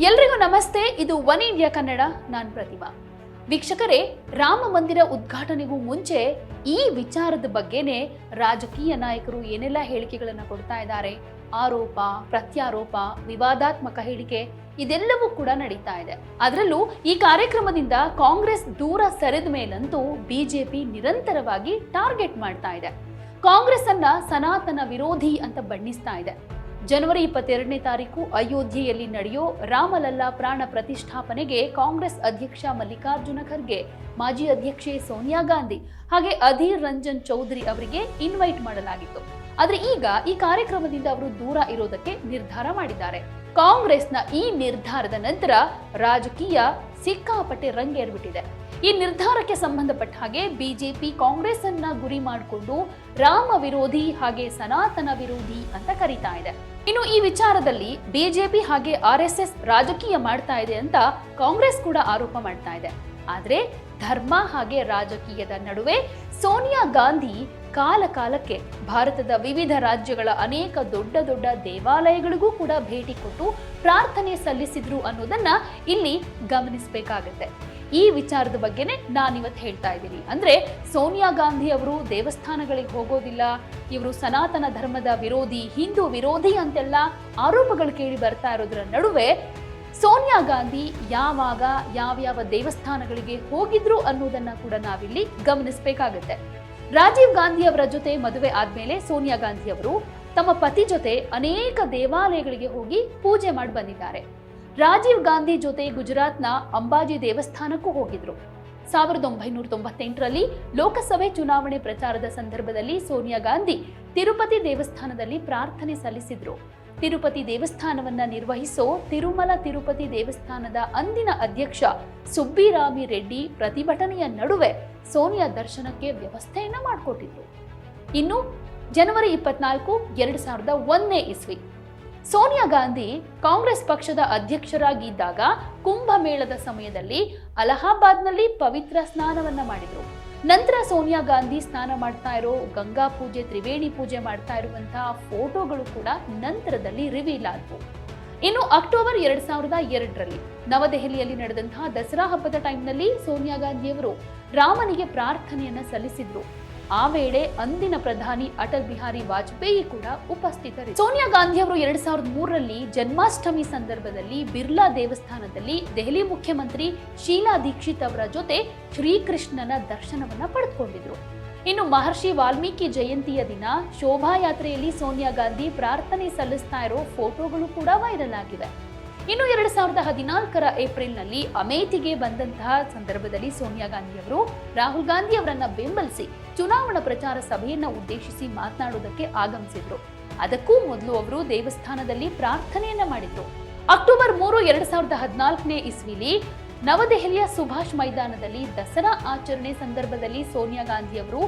ಎಲ್ರಿಗೂ ನಮಸ್ತೆ. ಇದು ಒನ್ ಇಂಡಿಯಾ ಕನ್ನಡ, ನಾನ್ ಪ್ರತಿಭಾ. ವೀಕ್ಷಕರೇ, ರಾಮ ಮಂದಿರ ಉದ್ಘಾಟನೆಗೂ ಮುಂಚೆ ಈ ವಿಚಾರದ ಬಗ್ಗೆನೇ ರಾಜಕೀಯ ನಾಯಕರು ಏನೆಲ್ಲ ಹೇಳಿಕೆಗಳನ್ನು ಕೊಡ್ತಾ ಇದ್ದಾರೆ, ಆರೋಪ, ಪ್ರತ್ಯಾರೋಪ, ವಿವಾದಾತ್ಮಕ ಹೇಳಿಕೆ, ಇದೆಲ್ಲವೂ ಕೂಡ ನಡೀತಾ ಇದೆ. ಅದರಲ್ಲೂ ಈ ಕಾರ್ಯಕ್ರಮದಿಂದ ಕಾಂಗ್ರೆಸ್ ದೂರ ಸರಿದ ಮೇಲಂತೂ ಬಿಜೆಪಿ ನಿರಂತರವಾಗಿ ಟಾರ್ಗೆಟ್ ಮಾಡ್ತಾ ಇದೆ. ಕಾಂಗ್ರೆಸ್ ಅನ್ನ ಸನಾತನ ವಿರೋಧಿ ಅಂತ ಬಣ್ಣಿಸ್ತಾ ಇದೆ. ಜನವರಿ ಇಪ್ಪತ್ತೆರಡನೇ ತಾರೀಕು ಅಯೋಧ್ಯೆಯಲ್ಲಿ ನಡೆಯೋ ರಾಮಲಲ್ಲಾ ಪ್ರಾಣ ಪ್ರತಿಷ್ಠಾಪನೆಗೆ ಕಾಂಗ್ರೆಸ್ ಅಧ್ಯಕ್ಷ ಮಲ್ಲಿಕಾರ್ಜುನ ಖರ್ಗೆ, ಮಾಜಿ ಅಧ್ಯಕ್ಷೆ ಸೋನಿಯಾ ಗಾಂಧಿ ಹಾಗೆ ಅಧೀರ್ ರಂಜನ್ ಚೌಧರಿ ಅವರಿಗೆ ಇನ್ವೈಟ್ ಮಾಡಲಾಗಿತ್ತು. ಆದರೆ ಈಗ ಈ ಕಾರ್ಯಕ್ರಮದಿಂದ ಅವರು ದೂರ ಇರೋದಕ್ಕೆ ನಿರ್ಧಾರ ಮಾಡಿದ್ದಾರೆ. ಕಾಂಗ್ರೆಸ್ನ ಈ ನಿರ್ಧಾರದ ನಂತರ ರಾಜಕೀಯ ಸಿಕ್ಕಾಪಟ್ಟೆ ರಂಗೇರ್ಬಿಟ್ಟಿದೆ. ಈ ನಿರ್ಧಾರಕ್ಕೆ ಸಂಬಂಧಪಟ್ಟ ಹಾಗೆ ಬಿಜೆಪಿ ಕಾಂಗ್ರೆಸ್ ಅನ್ನ ಗುರಿ ಮಾಡಿಕೊಂಡು ರಾಮ ವಿರೋಧಿ ಹಾಗೆ ಸನಾತನ ವಿರೋಧಿ ಅಂತ ಕರೀತಾ ಇದೆ. ಇನ್ನು ಈ ವಿಚಾರದಲ್ಲಿ ಬಿಜೆಪಿ ಹಾಗೆ ಆರ್ ಎಸ್ ರಾಜಕೀಯ ಮಾಡ್ತಾ ಇದೆ ಅಂತ ಕಾಂಗ್ರೆಸ್ ಕೂಡ ಆರೋಪ ಮಾಡ್ತಾ ಇದೆ. ಆದ್ರೆ ಧರ್ಮ ಹಾಗೆ ರಾಜಕೀಯದ ನಡುವೆ ಸೋನಿಯಾ ಗಾಂಧಿ ಕಾಲ ಕಾಲಕ್ಕೆ ಭಾರತದ ವಿವಿಧ ರಾಜ್ಯಗಳ ಅನೇಕ ದೊಡ್ಡ ದೊಡ್ಡ ದೇವಾಲಯಗಳಿಗೂ ಕೂಡ ಭೇಟಿ ಕೊಟ್ಟು ಪ್ರಾರ್ಥನೆ ಸಲ್ಲಿಸಿದ್ರು ಅನ್ನೋದನ್ನ ಇಲ್ಲಿ ಗಮನಿಸಬೇಕಾಗತ್ತೆ. ಈ ವಿಚಾರದ ಬಗ್ಗೆನೇ ನಾನಿವತ್ತು ಹೇಳ್ತಾ ಇದ್ದೀನಿ. ಅಂದ್ರೆ ಸೋನಿಯಾ ಗಾಂಧಿ ಅವರು ದೇವಸ್ಥಾನಗಳಿಗೆ ಹೋಗೋದಿಲ್ಲ, ಇವರು ಸನಾತನ ಧರ್ಮದ ವಿರೋಧಿ, ಹಿಂದೂ ವಿರೋಧಿ ಅಂತೆಲ್ಲ ಆರೋಪಗಳು ಕೇಳಿ ಬರ್ತಾ ಇರೋದ್ರ ನಡುವೆ ಸೋನಿಯಾ ಗಾಂಧಿ ಯಾವಾಗ, ಯಾವ್ಯಾವ ದೇವಸ್ಥಾನಗಳಿಗೆ ಹೋಗಿದ್ರು ಅನ್ನೋದನ್ನ ಕೂಡ ನಾವಿಲ್ಲಿ ಗಮನಿಸಬೇಕಾಗತ್ತೆ. ರಾಜೀವ್ ಗಾಂಧಿ ಅವರ ಜೊತೆ ಮದುವೆ ಆದ್ಮೇಲೆ ಸೋನಿಯಾ ಗಾಂಧಿ ಅವರು ತಮ್ಮ ಪತಿ ಜೊತೆ ಅನೇಕ ದೇವಾಲಯಗಳಿಗೆ ಹೋಗಿ ಪೂಜೆ ಮಾಡಿ ಬಂದಿದ್ದಾರೆ. ರಾಜೀವ್ ಗಾಂಧಿ ಜೊತೆ ಗುಜರಾತ್ನ ಅಂಬಾಜಿ ದೇವಸ್ಥಾನಕ್ಕೂ ಹೋಗಿದ್ರು. ಸಾವಿರದ ಒಂಬೈನೂರ ತೊಂಬತ್ತೆಂಟರಲ್ಲಿ ಲೋಕಸಭೆ ಚುನಾವಣೆ ಪ್ರಚಾರದ ಸಂದರ್ಭದಲ್ಲಿ ಸೋನಿಯಾ ಗಾಂಧಿ ತಿರುಪತಿ ದೇವಸ್ಥಾನದಲ್ಲಿ ಪ್ರಾರ್ಥನೆ ಸಲ್ಲಿಸಿದ್ರು. ತಿರುಪತಿ ದೇವಸ್ಥಾನವನ್ನ ನಿರ್ವಹಿಸೋ ತಿರುಮಲ ತಿರುಪತಿ ದೇವಸ್ಥಾನದ ಅಂದಿನ ಅಧ್ಯಕ್ಷ ಸುಬ್ಬಿರಾಮಿ ರೆಡ್ಡಿ ಪ್ರತಿಭಟನೆಯ ನಡುವೆ ಸೋನಿಯಾ ದರ್ಶನಕ್ಕೆ ವ್ಯವಸ್ಥೆಯನ್ನ ಮಾಡಿಕೊಟ್ಟಿದ್ರು. ಇನ್ನು ಜನವರಿ ಇಪ್ಪತ್ನಾಲ್ಕು, ಎರಡು ಸಾವಿರದ ಒಂದನೇ ಇಸ್ವಿ. ಸೋನಿಯಾ ಗಾಂಧಿ ಕಾಂಗ್ರೆಸ್ ಪಕ್ಷದ ಅಧ್ಯಕ್ಷರಾಗಿದ್ದಾಗ ಕುಂಭಮೇಳದ ಸಮಯದಲ್ಲಿ ಅಲಹಾಬಾದ್ನಲ್ಲಿ ಪವಿತ್ರ ಸ್ನಾನವನ್ನ ಮಾಡಿದರು. ನಂತರ ಸೋನಿಯಾ ಗಾಂಧಿ ಸ್ನಾನ ಮಾಡ್ತಾ ಇರೋ, ಗಂಗಾ ಪೂಜೆ, ತ್ರಿವೇಣಿ ಪೂಜೆ ಮಾಡ್ತಾ ಇರುವಂತಹ ಫೋಟೋಗಳು ಕೂಡ ನಂತರದಲ್ಲಿ ರಿವೀಲ್ ಆದವು. ಇನ್ನು ಅಕ್ಟೋಬರ್ ಎರಡ್ ಸಾವಿರದ ಎರಡರಲ್ಲಿ ನವದೆಹಲಿಯಲ್ಲಿ ನಡೆದಂತಹ ದಸರಾ ಹಬ್ಬದ ಟೈಮ್ನಲ್ಲಿ ಸೋನಿಯಾ ಗಾಂಧಿಯವರು ರಾಮನಿಗೆ ಪ್ರಾರ್ಥನೆಯನ್ನ ಸಲ್ಲಿಸಿದ್ರು. ಆ ವೇಳೆ ಅಂದಿನ ಪ್ರಧಾನಿ ಅಟಲ್ ಬಿಹಾರಿ ವಾಜಪೇಯಿ ಕೂಡ ಉಪಸ್ಥಿತರಿದ್ದರು. ಸೋನಿಯಾ ಗಾಂಧಿ ಅವರು ಎರಡ್ ಸಾವಿರದ ಮೂರರಲ್ಲಿ ಜನ್ಮಾಷ್ಟಮಿ ಸಂದರ್ಭದಲ್ಲಿ ಬಿರ್ಲಾ ದೇವಸ್ಥಾನದಲ್ಲಿ ದೆಹಲಿ ಮುಖ್ಯಮಂತ್ರಿ ಶೀಲಾ ದೀಕ್ಷಿತ್ ಅವರ ಜೊತೆ ಶ್ರೀಕೃಷ್ಣನ ದರ್ಶನವನ್ನ ಪಡೆದುಕೊಂಡಿದ್ರು. ಇನ್ನು ಮಹರ್ಷಿ ವಾಲ್ಮೀಕಿ ಜಯಂತಿಯ ದಿನ ಶೋಭಾಯಾತ್ರೆಯಲ್ಲಿ ಸೋನಿಯಾ ಗಾಂಧಿ ಪ್ರಾರ್ಥನೆ ಸಲ್ಲಿಸ್ತಾ ಇರೋ ಫೋಟೋಗಳು ಕೂಡ ವೈರಲ್ ಆಗಿವೆ. ಇನ್ನು ಎರಡ್ ಸಾವಿರದ ಹದಿನಾಲ್ಕರ ಏಪ್ರಿಲ್ನಲ್ಲಿ ಅಮೇಥಿಗೆ ಬಂದಂತಹ ಸಂದರ್ಭದಲ್ಲಿ ಸೋನಿಯಾ ಗಾಂಧಿ ಅವರು ರಾಹುಲ್ ಗಾಂಧಿ ಅವರನ್ನ ಬೆಂಬಲಿಸಿ ಚುನಾವಣಾ ಪ್ರಚಾರ ಸಭೆಯನ್ನ ಉದ್ದೇಶಿಸಿ ಮಾತನಾಡುವುದಕ್ಕೆ ಆಗಮಿಸಿದ್ರು. ಅದಕ್ಕೂ ಮೊದಲು ಅವರು ದೇವಸ್ಥಾನದಲ್ಲಿ ಪ್ರಾರ್ಥನೆಯನ್ನ ಮಾಡಿದ್ರು. ಅಕ್ಟೋಬರ್ ಮೂರು, ಎರಡ್ ಸಾವಿರದ ಹದಿನಾಲ್ಕನೇ ಇಸ್ವಿಲಿ ನವದೆಹಲಿಯ ಸುಭಾಷ್ ಮೈದಾನದಲ್ಲಿ ದಸರಾ ಆಚರಣೆ ಸಂದರ್ಭದಲ್ಲಿ ಸೋನಿಯಾ ಗಾಂಧಿ ಅವರು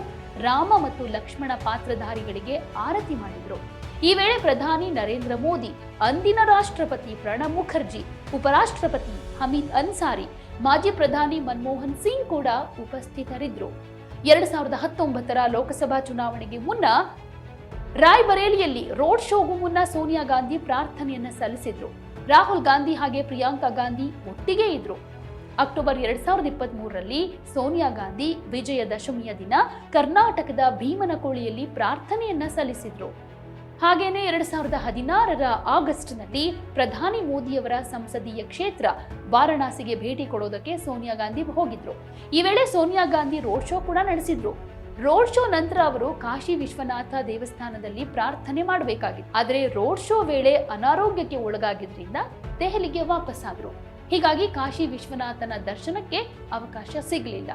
ರಾಮ ಮತ್ತು ಲಕ್ಷ್ಮಣ ಪಾತ್ರಧಾರಿಗಳಿಗೆ ಆರತಿ ಮಾಡಿದ್ರು. ಈ ವೇಳೆ ಪ್ರಧಾನಿ ನರೇಂದ್ರ ಮೋದಿ, ಅಂದಿನ ರಾಷ್ಟ್ರಪತಿ ಪ್ರಣಬ್ ಮುಖರ್ಜಿ, ಉಪರಾಷ್ಟ್ರಪತಿ ಹಮೀದ್ ಅನ್ಸಾರಿ, ಮಾಜಿ ಪ್ರಧಾನಿ ಮನಮೋಹನ್ ಸಿಂಗ್ ಕೂಡ ಉಪಸ್ಥಿತರಿದ್ದರು. ಎರಡ್ ಸಾವಿರದ ಹತ್ತೊಂಬತ್ತರ ಲೋಕಸಭಾ ಚುನಾವಣೆಗೆ ಮುನ್ನ ರಾಯ್ಬರೇಲಿಯಲ್ಲಿ ರೋಡ್ ಶೋಗೂ ಮುನ್ನ ಸೋನಿಯಾ ಗಾಂಧಿ ಪ್ರಾರ್ಥನೆಯನ್ನ ಸಲ್ಲಿಸಿದ್ರು. ರಾಹುಲ್ ಗಾಂಧಿ ಹಾಗೆ ಪ್ರಿಯಾಂಕಾ ಗಾಂಧಿ ಒಟ್ಟಿಗೆ ಇದ್ರು. ಅಕ್ಟೋಬರ್ ಎರಡ್ ಸಾವಿರದ ಇಪ್ಪತ್ತ್ ಮೂರರಲ್ಲಿ ಸೋನಿಯಾ ಗಾಂಧಿ ವಿಜಯದಶಮಿಯ ದಿನ ಕರ್ನಾಟಕದ ಭೀಮನಕೋಳಿಯಲ್ಲಿ ಪ್ರಾರ್ಥನೆಯನ್ನ ಸಲ್ಲಿಸಿದ್ರು. ಹಾಗೇನೆ ಎರಡ್ ಸಾವಿರದ ಹದಿನಾರರ ಆಗಸ್ಟ್ನಲ್ಲಿ ಪ್ರಧಾನಿ ಮೋದಿಯವರ ಸಂಸದೀಯ ಕ್ಷೇತ್ರ ವಾರಣಾಸಿಗೆ ಭೇಟಿ ಕೊಡೋದಕ್ಕೆ ಸೋನಿಯಾ ಗಾಂಧಿ ಹೋಗಿದ್ರು. ಈ ವೇಳೆ ಸೋನಿಯಾ ಗಾಂಧಿ ರೋಡ್ ಶೋ ಕೂಡ ನಡೆಸಿದ್ರು. ರೋಡ್ ಶೋ ನಂತರ ಅವರು ಕಾಶಿ ವಿಶ್ವನಾಥ ದೇವಸ್ಥಾನದಲ್ಲಿ ಪ್ರಾರ್ಥನೆ ಮಾಡಬೇಕಾಗಿತ್ತು. ಆದರೆ ರೋಡ್ ಶೋ ವೇಳೆ ಅನಾರೋಗ್ಯಕ್ಕೆ ಒಳಗಾಗಿದ್ರಿಂದ ದೆಹಲಿಗೆ ವಾಪಸ್ಸಾದ್ರು. ಹೀಗಾಗಿ ಕಾಶಿ ವಿಶ್ವನಾಥನ ದರ್ಶನಕ್ಕೆ ಅವಕಾಶ ಸಿಗಲಿಲ್ಲ.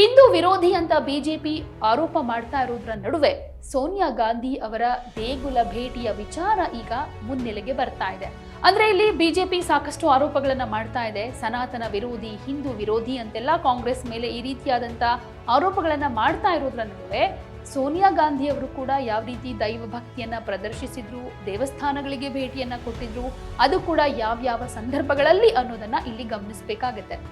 ಹಿಂದೂ ವಿರೋಧಿ ಅಂತ ಬಿಜೆಪಿ ಆರೋಪ ಮಾಡ್ತಾ ಇರೋದ್ರ ನಡುವೆ ಸೋನಿಯಾ ಗಾಂಧಿ ಅವರ ದೇಗುಲ ಭೇಟಿಯ ವಿಚಾರ ಈಗ ಮುನ್ನೆಲೆಗೆ ಬರ್ತಾ ಇದೆ. ಅಂದ್ರೆ ಇಲ್ಲಿ ಬಿಜೆಪಿ ಸಾಕಷ್ಟು ಆರೋಪಗಳನ್ನ ಮಾಡ್ತಾ ಇದೆ. ಸನಾತನ ವಿರೋಧಿ, ಹಿಂದೂ ವಿರೋಧಿ ಅಂತೆಲ್ಲ ಕಾಂಗ್ರೆಸ್ ಮೇಲೆ ಈ ರೀತಿಯಾದಂತ ಆರೋಪಗಳನ್ನ ಮಾಡ್ತಾ ಇರೋದ್ರ ನಡುವೆ ಸೋನಿಯಾ ಗಾಂಧಿ ಅವರು ಕೂಡ ಯಾವ ರೀತಿ ದೈವ ಭಕ್ತಿಯನ್ನ ಪ್ರದರ್ಶಿಸಿದ್ರು, ದೇವಸ್ಥಾನಗಳಿಗೆ ಭೇಟಿಯನ್ನ ಕೊಟ್ಟಿದ್ರು, ಅದು ಕೂಡ ಯಾವ್ಯಾವ ಸಂದರ್ಭಗಳಲ್ಲಿ ಅನ್ನೋದನ್ನ ಇಲ್ಲಿ ಗಮನಿಸಬೇಕಾಗತ್ತೆ.